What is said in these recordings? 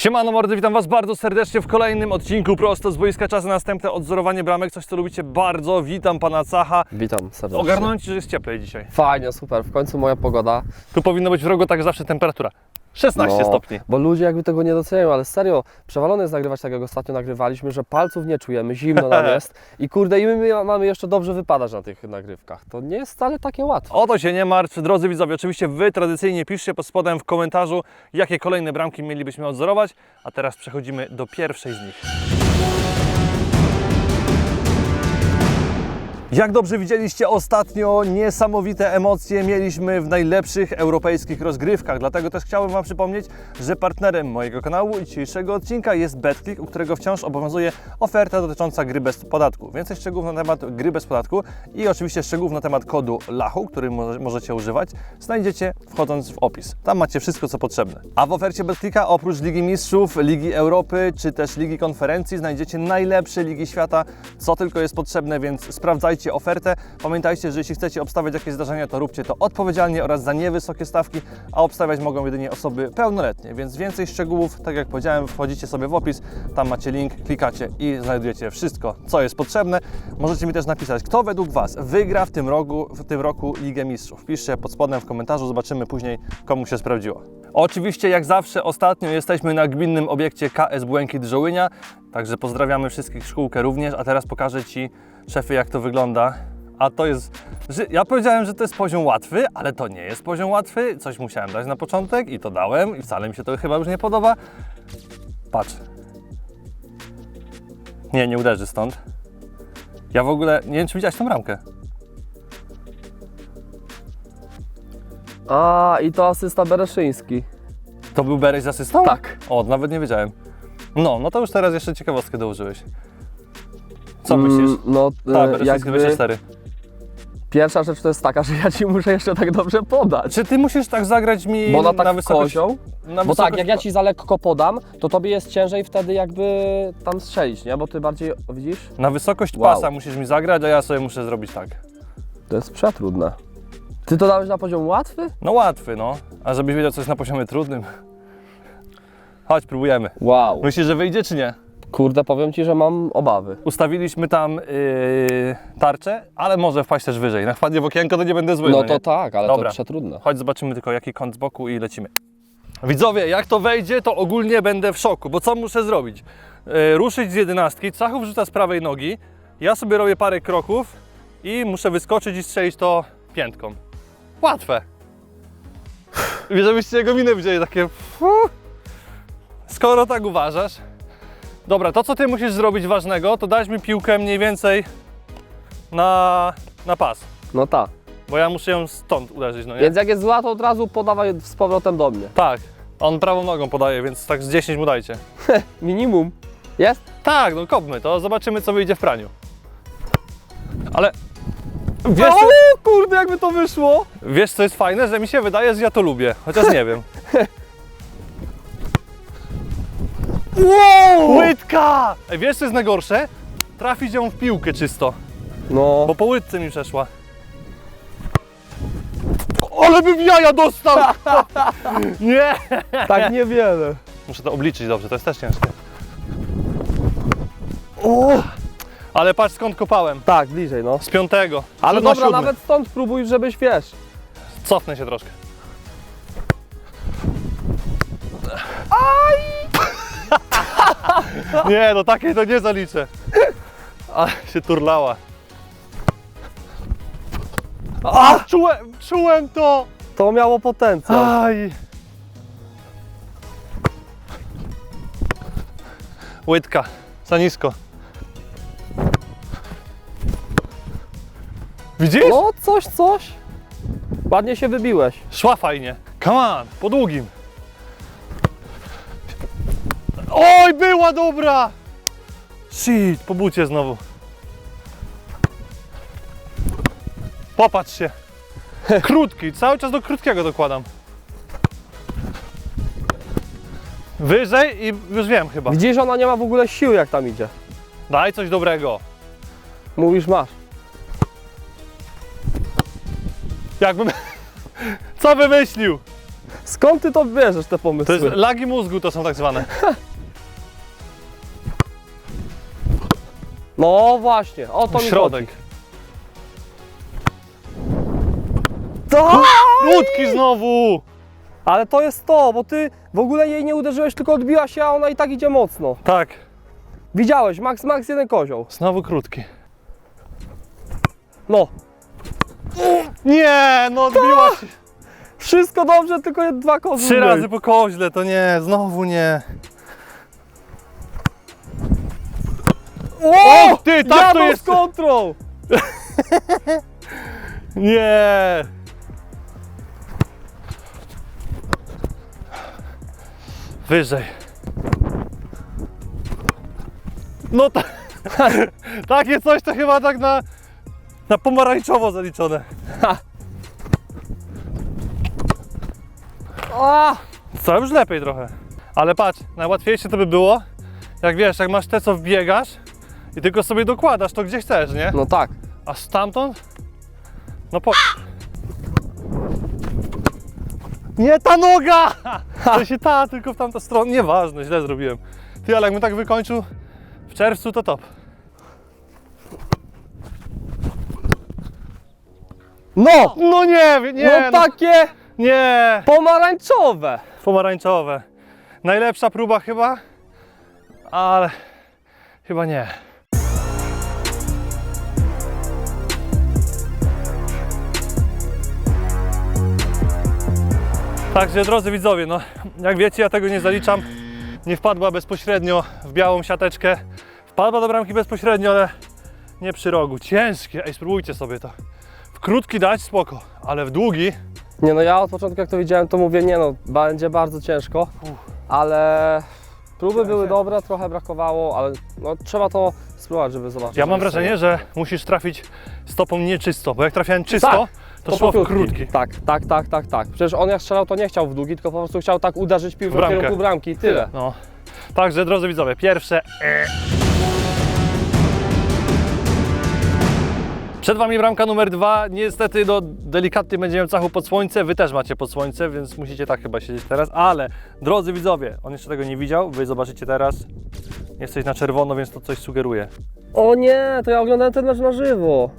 Siemano mordy, witam Was bardzo serdecznie w kolejnym odcinku prosto z boiska. Czas na następne odzorowanie bramek, coś co lubicie bardzo. Witam Pana Cacha. Witam serdecznie. Ogarnąłem Ci, że jest cieplej dzisiaj. Fajnie, super, w końcu moja pogoda. Tu powinno być wrogo tak zawsze temperatura. 16 No, stopni. Bo ludzie jakby tego nie doceniają, ale serio, przewalone jest nagrywać tak jak ostatnio nagrywaliśmy, że palców nie czujemy, zimno nam jest i kurde i my mamy jeszcze dobrze wypadać na tych nagrywkach. To nie jest wcale takie łatwe. O to się nie martw, drodzy widzowie. Oczywiście Wy tradycyjnie piszcie pod spodem w komentarzu, jakie kolejne bramki mielibyśmy odzorować. A teraz przechodzimy do pierwszej z nich. Jak dobrze widzieliście ostatnio, niesamowite emocje mieliśmy w najlepszych europejskich rozgrywkach. Dlatego też chciałbym Wam przypomnieć, że partnerem mojego kanału i dzisiejszego odcinka jest BetClick, u którego wciąż obowiązuje oferta dotycząca gry bez podatku. Więcej szczegółów na temat gry bez podatku i oczywiście szczegółów na temat kodu LACHU, który mo- możecie używać, znajdziecie wchodząc w opis. Tam macie wszystko, co potrzebne. A w ofercie BetClicka oprócz Ligi Mistrzów, Ligi Europy czy też Ligi Konferencji znajdziecie najlepsze Ligi Świata, co tylko jest potrzebne, więc sprawdzajcie ofertę. Pamiętajcie, że jeśli chcecie obstawiać jakieś zdarzenia, to róbcie to odpowiedzialnie oraz za niewysokie stawki, a obstawiać mogą jedynie osoby pełnoletnie, więc więcej szczegółów, tak jak powiedziałem, wchodzicie sobie w opis, tam macie link, klikacie i znajdujecie wszystko, co jest potrzebne. Możecie mi też napisać, kto według Was wygra w tym roku, w tym roku Ligę Mistrzów. Piszcie pod spodem w komentarzu, zobaczymy później, komu się sprawdziło. Oczywiście, jak zawsze, ostatnio jesteśmy na gminnym obiekcie KS Błękit Żołynia, także pozdrawiamy wszystkich szkółkę również, a teraz pokażę Ci, szefie, jak to wygląda. A to jest, ja powiedziałem, że to jest poziom łatwy, ale to nie jest poziom łatwy. Coś musiałem dać na początek i to dałem i wcale mi się to chyba już nie podoba. Patrz. Nie, nie uderzy stąd. Ja w ogóle, nie wiem czy widziałeś tą ramkę. A i to asysta Bereszyński. To był Bereś z asystą? Tak. O, nawet nie wiedziałem. No, no to już teraz jeszcze ciekawostkę dołożyłeś. Co Mm, myślisz? No Tak, e, jakby 24. pierwsza rzecz to jest taka, że ja Ci muszę jeszcze tak dobrze podać. Czy ty musisz tak zagrać mi Bo na tak wysokość? kozioł, Na bo tak, wysokość- jak ja Ci za lekko podam, to Tobie jest ciężej wtedy jakby tam strzelić, nie? Bo Ty bardziej, widzisz? Na wysokość Wow. pasa musisz mi zagrać, a ja sobie muszę zrobić tak. To jest przetrudne. Ty to dałeś na poziom łatwy? No łatwy, no. A żebyś wiedział, co jest na poziomie trudnym. Chodź, próbujemy. Wow. Myślisz, że wyjdzie, czy nie? Kurde, powiem Ci, że mam obawy. Ustawiliśmy tam yy, tarczę, ale może wpaść też wyżej. Jak wpadnie w okienko, to nie będę zły. No nie? to tak, ale Dobra. to przetrudne. Chodź, zobaczymy tylko jaki kąt z boku i lecimy. Widzowie, jak to wejdzie, to ogólnie będę w szoku, bo co muszę zrobić? Yy, ruszyć z jedenastki, Cachów rzuca z prawej nogi, ja sobie robię parę kroków i muszę wyskoczyć i strzelić to piętką. Łatwe. I Żebyście jego minę widzieli, takie... Skoro tak uważasz, dobra, to co ty musisz zrobić ważnego, to dać mi piłkę mniej więcej na, na pas. No tak. Bo ja muszę ją stąd uderzyć, no nie? Więc jak jest zła, to od razu podawaj z powrotem do mnie. Tak, on prawą nogą podaje, więc tak z 10 mu dajcie. Minimum. Jest? Tak, no kopmy to, zobaczymy co wyjdzie w praniu. Ale wiesz, o co, kurde, jakby to wyszło. wiesz co jest fajne, że mi się wydaje, że ja to lubię, chociaż nie wiem. Wow! Łydka! Ej, wiesz co jest najgorsze? Trafić ją w piłkę czysto, No, bo po łydce mi przeszła. Ale bym jaja dostał! Nie! tak niewiele. Muszę to obliczyć dobrze, to jest też ciężkie. O! Ale patrz skąd kopałem. Tak, bliżej, no. Z piątego. Ale na dobra, siódmy. nawet stąd spróbuj, żebyś wiesz. Cofnę się troszkę. Aj! Nie, no takiej to nie zaliczę. Ale się turlała. A, czułem, czułem to! To miało potencjał. Aj! Łydka, za nisko. Widzisz? No, coś, coś. Ładnie się wybiłeś. Szła fajnie. Come on, po długim. Była dobra! Shit, po bucie znowu. Popatrz się. Krótki, cały czas do krótkiego dokładam. Wyżej i już wiem chyba. Widzisz, ona nie ma w ogóle sił, jak tam idzie. Daj coś dobrego. Mówisz, masz. Jakbym... Co wymyślił? Skąd ty to bierzesz te To pomysły? jest lagi mózgu, to są tak zwane. No właśnie, o to mi Środek. chodzi. Krótki znowu! Ale to jest to, bo ty w ogóle jej nie uderzyłeś, tylko odbiła się, a ona i tak idzie mocno. Tak, Widziałeś, max, max jeden kozioł. znowu krótki. No, Nie, no odbiła się. wszystko dobrze, tylko dwa kozły. Trzy były. razy po koźle, to nie, znowu nie. O! O, ty, tak to jest! z kontrą! Nie! Wyżej. No ta, takie coś to chyba tak na, na pomarańczowo zaliczone. A! Co, już lepiej trochę. Ale patrz, najłatwiejsze to by było, jak wiesz, jak masz te co wbiegasz i tylko sobie dokładasz to gdzie chcesz, nie? No tak. A stamtąd? No po... Nie ta noga! To się ta, tylko w tamtą stronę. Nieważne, źle zrobiłem. Ty, ale jakbym tak wykończył w czerwcu, to top. No! No nie, nie, no takie nie. pomarańczowe! Pomarańczowe. Najlepsza próba chyba, ale chyba nie. Także drodzy widzowie, no jak wiecie ja tego nie zaliczam. Nie wpadła bezpośrednio w białą siateczkę. Wpadła do bramki bezpośrednio, ale nie przy rogu. Ciężkie. Ej, spróbujcie sobie to. W krótki dać spoko, ale w długi Nie no, ja od początku jak to widziałem, to mówię, nie no, będzie bardzo ciężko, ale próby były dobre, trochę brakowało, ale no trzeba to spróbować, żeby zobaczyć. Ja mam wrażenie, sobie. że musisz trafić stopą nieczysto, bo jak trafiałem czysto, Tak, to, szło w krótki. Tak, tak, tak, tak, tak. Przecież on jak strzelał, to nie chciał w długi, tylko po prostu chciał tak uderzyć piłkę W w bramkę. kierunku bramki i tyle. No. Także drodzy widzowie, pierwsze. e. Przed Wami bramka numer dwa. Niestety no, delikatnie będzie miał cachu pod słońce. Wy też macie pod słońce, więc musicie tak chyba siedzieć teraz. Ale drodzy widzowie, on jeszcze tego nie widział. Wy zobaczycie teraz. Jesteś na czerwono, więc to coś sugeruje. O nie, to ja oglądałem ten mecz na żywo.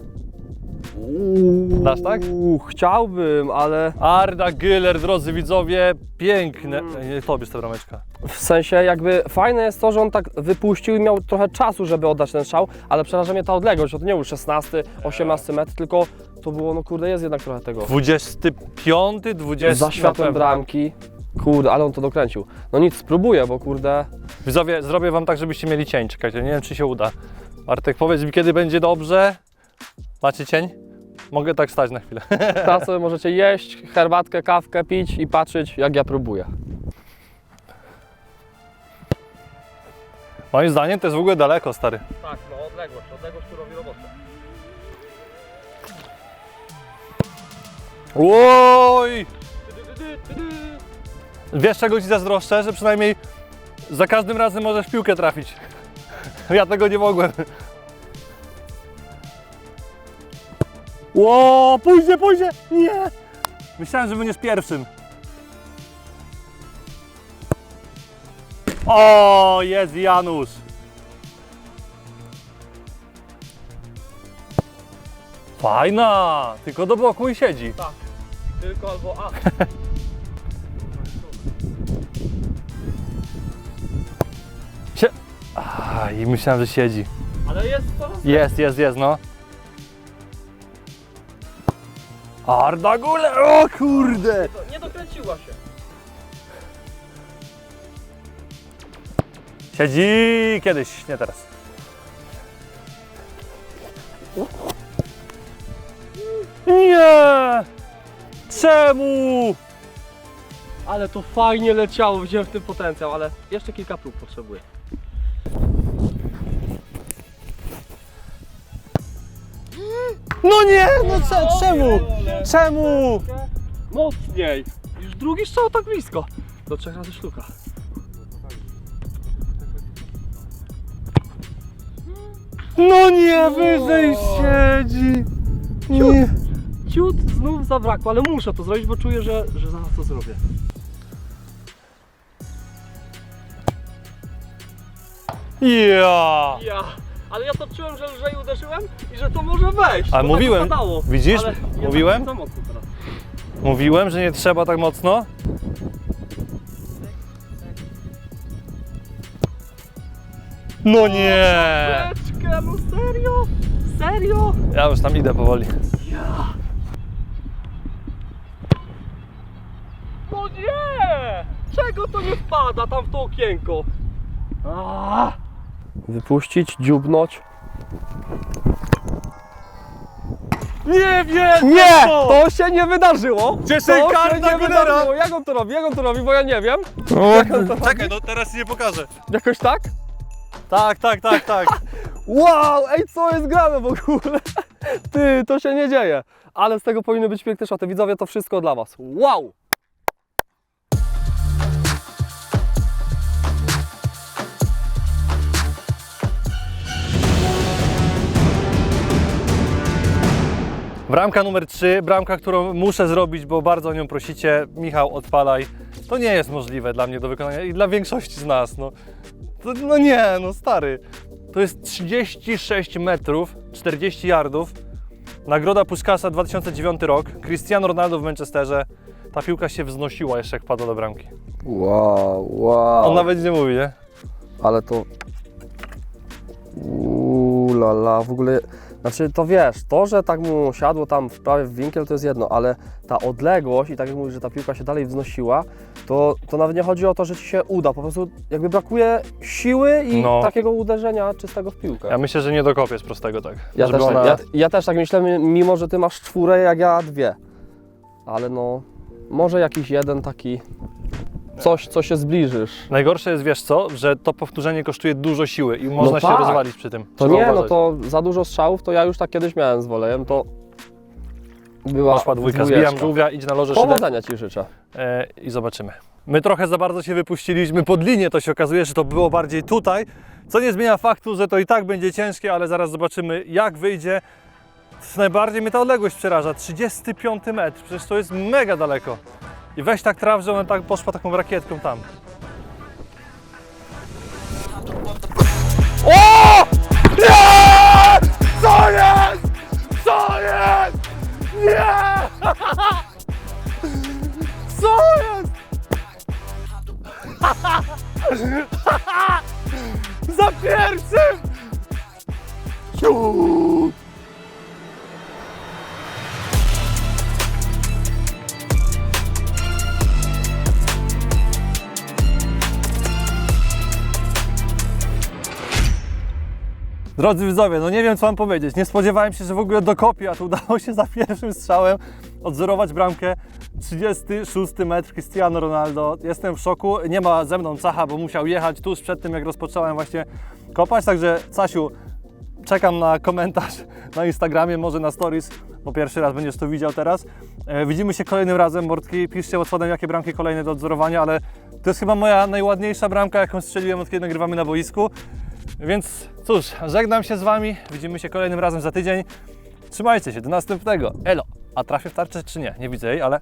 Dasz tak? Uuu, chciałbym, ale Arda Güler, drodzy widzowie, piękne. Nie, to bierz ta brameczka. w sensie jakby fajne jest to, że on tak wypuścił i miał trochę czasu, żeby oddać ten strzał, ale przeraża mnie ta odległość, to nie był 16, 18 metr, tylko to było, no kurde, jest jednak trochę tego. 25, 20. Za światłem bramki. Kurde, ale on to dokręcił. No nic, spróbuję, bo kurde. Widzowie, zrobię wam tak, żebyście mieli cień. Czekajcie, nie wiem czy się uda. Bartek, powiedz mi, kiedy będzie dobrze. Macie cień? Mogę tak stać na chwilę. Teraz sobie możecie jeść, herbatkę, kawkę pić i patrzeć, jak ja próbuję. Moim zdaniem to jest w ogóle daleko, stary. Tak, no odległość, odległość tu robi robotę. Oj! Wiesz czego ci zazdroszczę? Że przynajmniej za każdym razem możesz w piłkę trafić. Ja tego nie mogłem. Ło, pójdzie, pójdzie! Nie! Myślałem, że będziesz pierwszym. O, jest Janusz. Fajna! Tylko do boku i siedzi. Tak, tylko albo A. Sie... A, I myślałem, że siedzi. Ale jest coraz Jest, jest, jest, no. Arda Gule, o kurde! Nie dokręciła się. Siedzi kiedyś, nie teraz. Nie! Czemu? Ale to fajnie leciało, widziałem w tym potencjał, ale jeszcze kilka prób potrzebuję. No nie, no cze, no, czemu? Czemu? Mocniej. Już drugi strzał tak blisko. Do trzech razy sztuka. No nie, wyżej no. siedzi. Nie. Ciut znów zabrakło, ale muszę to zrobić, bo czuję, że, że zaraz to zrobię. Ja. Ja ale ja to czułem, że lżej uderzyłem i że to może wejść. Ale To mówiłem, tak widzisz? Ale ja Mówiłem? tak mocno teraz. Mówiłem, że nie trzeba tak mocno. No nie! Beczkę, no serio? Serio? Ja już tam idę powoli. Ja. No nie! Czego to nie wpada tam w to okienko? A! Wypuścić, dziubnąć. Nie wiem! Nie! To się nie wydarzyło! Gdzie to karta się nie wydarzyło! Jak on to robi? Jak on to robi? Bo ja nie wiem. Czekaj, no teraz nie pokażę. Jakoś tak? Tak, tak, tak, tak. Wow! Ej, co jest grane w ogóle? Ty, to się nie dzieje. Ale z tego powinny być piękne szoty. Widzowie, to wszystko dla Was. Wow! Bramka numer 3, bramka, którą muszę zrobić, bo bardzo o nią prosicie. Michał, odpalaj. To nie jest możliwe dla mnie do wykonania i dla większości z nas. No, to, no nie, no stary. To jest 36 metrów, 40 yardów. Nagroda Puskasa 2009 rok. Cristiano Ronaldo w Manchesterze. Ta piłka się wznosiła jeszcze jak padła do bramki. Wow, wow. On nawet nie mówi, nie? Ale to... Uuu, la, la, w ogóle... Znaczy, to wiesz, to, że tak mu siadło tam w prawie w winkiel, to jest jedno, ale ta odległość i tak jak mówisz, że ta piłka się dalej wznosiła, to, to nawet nie chodzi o to, że Ci się uda, po prostu jakby brakuje siły i No. takiego uderzenia czystego w piłkę. Ja myślę, że nie dokopiesz prostego tak. Ja Żeby też, tak, ona- ja, ja też tak myślę, mimo że Ty masz czwórę, jak ja dwie. Ale no, może jakiś jeden taki, coś, co się zbliżysz. Najgorsze jest, wiesz co, że to powtórzenie kosztuje dużo siły i można się tak. rozwalić przy tym. To Trzeba nie, no uważać. to za dużo strzałów, to ja już tak kiedyś miałem z wolejem, to była Poszła dwójka, zbijam żółwia, idź na loże szyder Powodzenia Ci życzę. e, i zobaczymy. My trochę za bardzo się wypuściliśmy pod linię, to się okazuje, że to było bardziej tutaj, co nie zmienia faktu, że to i tak będzie ciężkie, ale zaraz zobaczymy jak wyjdzie. Najbardziej mnie ta odległość przeraża, 35 metr, przecież to jest mega daleko. I weź tak traf, że ona tak poszła taką rakietką tam. O! Nie! Co jest? Co jest? Nie! Co jest? Za pierwszym! Ciu! Drodzy widzowie, no nie wiem co mam powiedzieć. Nie spodziewałem się, że w ogóle dokopię, a tu udało się za pierwszym strzałem odzorować bramkę. 36 metr Cristiano Ronaldo. Jestem w szoku. Nie ma ze mną Cacha, bo musiał jechać tuż przed tym, jak rozpocząłem właśnie kopać. Także Casiu, czekam na komentarz na Instagramie, może na stories, bo pierwszy raz będziesz to widział teraz. E, widzimy się kolejnym razem, Mordki. Piszcie pod spodem, jakie bramki kolejne do odzorowania, ale to jest chyba moja najładniejsza bramka, jaką strzeliłem od kiedy nagrywamy na boisku. Więc cóż, żegnam się z Wami. Widzimy się kolejnym razem za tydzień. Trzymajcie się, do następnego. Elo. A trafię w tarczę czy nie? Nie widzę jej, ale